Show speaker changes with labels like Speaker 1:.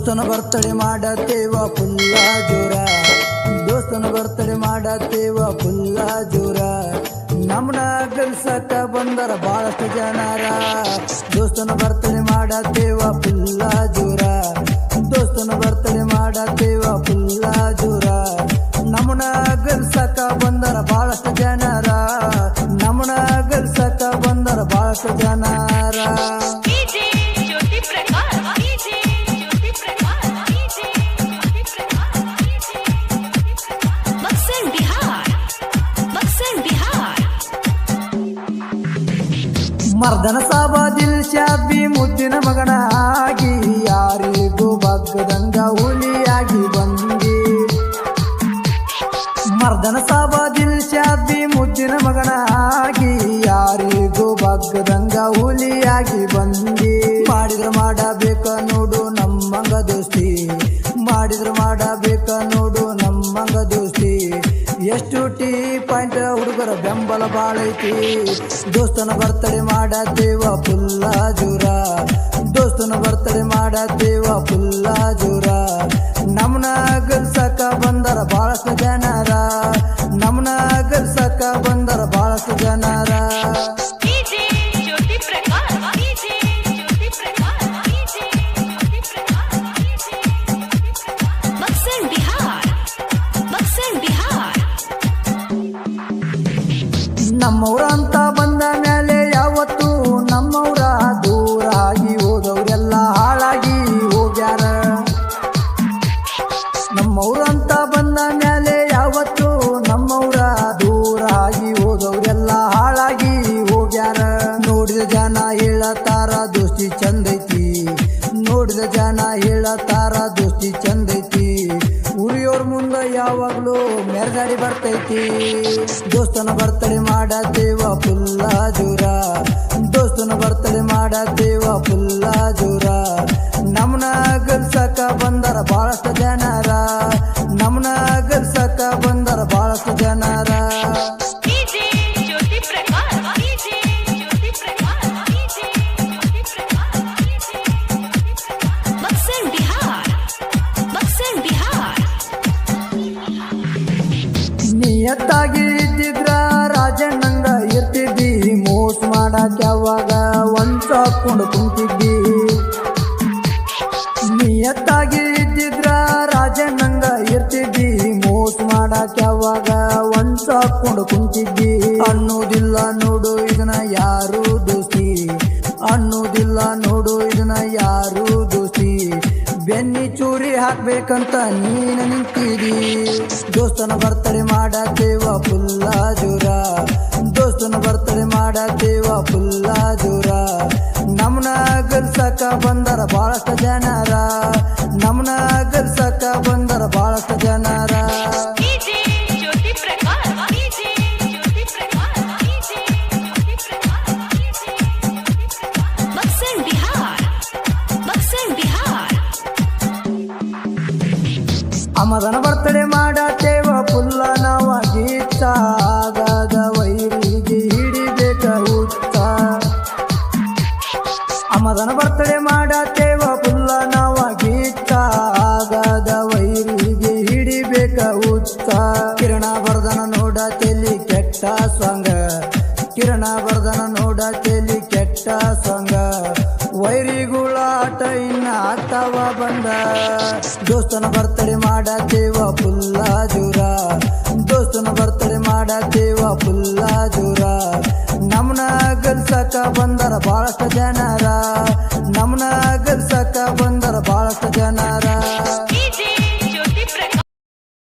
Speaker 1: ದೋಸ್ತನ birthday ಮಾಡತ್ತೇವ ಫುಲ್ಲ ಜೋರ. ದೋಸ್ತನ birthday ಮಾಡತ್ತೇವ ಫುಲ್ಲ ಜೋರ. ನಮ್ಮನ ಗಳಿಸಕ ಬಂದರ ಬಹಳಷ್ಟು ಜನರ. ದೋಸ್ತನ ಬರ್ತಡೆ ಮಾಡತ್ತೇವ ಮರ್ದನ ಸಾಬ ದಿಲ್ಶಾದ್ ಬಿ ಮುದ್ದಿನ ಮಗನ ಆಗಿ ಯಾರಿಗೂ ಬಗ್ಗದಂಗ ಹುಲಿಯಾಗಿ ಬಂದಿ. ಮರ್ದನ ಸಾಬ ದಿಲ್ಶಾದ್ ಬಿ ಮುದ್ದಿನ ಮಗನ ಆಗಿ ಯಾರಿಗೂ ಬಗ್ಗದಂಗ ಹುಲಿಯಾಗಿ ಬಂದಿ. ಮಾಡಿದ್ರೆ ಮಾಡಬೇಕ ಎಷ್ಟು ಟೀ ಪಾಯಿಂಟ್ ಹುಡುಗರ ಬೆಂಬಲ ಬಾಳೈತಿ ದೋಸ್ತನ ಬರ್ತಡೆ ಮಾಡತ್ತೇವ ಫುಲ್ಲ ಜೂರ. ದೋಸ್ತನ ಬರ್ತಡೆ ಮಾಡತ್ತೇವ ಫುಲ್ಲ ಜೂರ. ನಮ್ನ ಗಲ್ಸಕ ಬಂದರ ಬಹಳಷ್ಟು ಜನರ. ನಮ್ಮನ ಗಲ್ಸಕ ಬಂದರ ಬಹಳಷ್ಟು ಜನರ. ಜನ ಹೇಳತಾರ, ದೋಸ್ತಿ ಚಂದೈತಿ. ಉರಿಯೋರ್ ಮುಂದ ಯಾವಾಗ್ಲೂ ಮೆರಗಾಡಿ ಬರ್ತೈತಿ. ದೋಸ್ತನ ಬರ್ತಡೆ ದೇವ ಫುಲ್ಲ ಜೂರ. ದೋಸ್ತನ ಬರ್ತಡೆ ದೇವ ಫುಲ್ಲ ಜೂರ. ನಮ್ಮನ ಗಲ್ಸಕ ನಿಯತ್ತಾಗಿ ಇದ್ದಿದ್ರ ರಾಜಣ್ಣಂಗ ಇರ್ತಿದ್ದಿ. ಮೋಸ ಮಾಡಾಕ ಯಾವಾಗ ಒಂದ್ ಹಾಕೊಂಡು ಕುಂತಿದ್ದಿ. ನಿಯತ್ತಾಗಿ ಇದ್ದಿದ್ರ ರಾಜಣ್ಣಂಗ ಇರ್ತಿದ್ದಿ. ಮೋಸ ಮಾಡಾಕ ಯಾವಾಗ ಒಂದ್ ಹಾಕೊಂಡು ಕುಂತಿದ್ದಿ. ಅನ್ನೋದಿಲ್ಲ ನೋಡು ಇದನ್ನ ಯಾರು ದೋಸ್ತಿ. ಅನ್ನೋದಿಲ್ಲ ನೋಡು ಇದನ್ನ ಯಾರು ಬೆನ್ನಿ ಚೂರಿ ಹಾಕ್ಬೇಕಂತ ನೀನು ನಿಂತಿದಿ. ದೋಸ್ತನ ಬರ್ತಡೆ ಮಾಡತ್ತೇವ ಫುಲ್ಲ ಜೋರ. ದೋಸ್ತನ ಬರ್ತಡೆ ಮಾಡತ್ತೇವ ಫುಲ್ಲ ಜೋರ. ನಮ್ಮನ ಗಲ್ಸಕ ಬಂದರ ಬಹಳಷ್ಟು ಜನರ. ಅಮದನ ಬರ್ತಡೆ ಮಾಡತ್ತೇವ ಪುಲ್ಲ ನಾವ ಗೀತ ಆಗದ ವೈರಿಗೆ ಹಿಡಿಬೇಕ ಹುತ್ತ ಅಮದನ ಬರ್ತಡೆ ಮಾಡತ್ತೇವ ಪುಲ್ಲ ನಾವ ಗೀತ ಆಗದ ವೈರಿಗೆ ಹಿಡಿಬೇಕ ಹುತ್ತ ಕಿರಣ ಬರ್ದನ ನೋಡ ತೆಲಿ ಕೆಟ್ಟ ಸ್ವಂಗ ಕಿರಣ ಬರ್ದನ ನೋಡ ದೋಸ್ತನ ಬರ್ತಡೆ ಮಾಡತ್ತೇವ ಫುಲ್ಲ ಜೂರ. ದೋಸ್ತನ ಬರ್ತಡೆ ಮಾಡತ್ತೇವ ಫುಲ್ಲ ಜೂರ. ನಮ್ನ ಗಲ್ಸಕ ಬಂದರ ಬಹಳಷ್ಟು ಜನರ. ನಮ್ನ ಗಲ್ಸಕ ಬಂದರ ಬಹಳಷ್ಟು ಜನರ.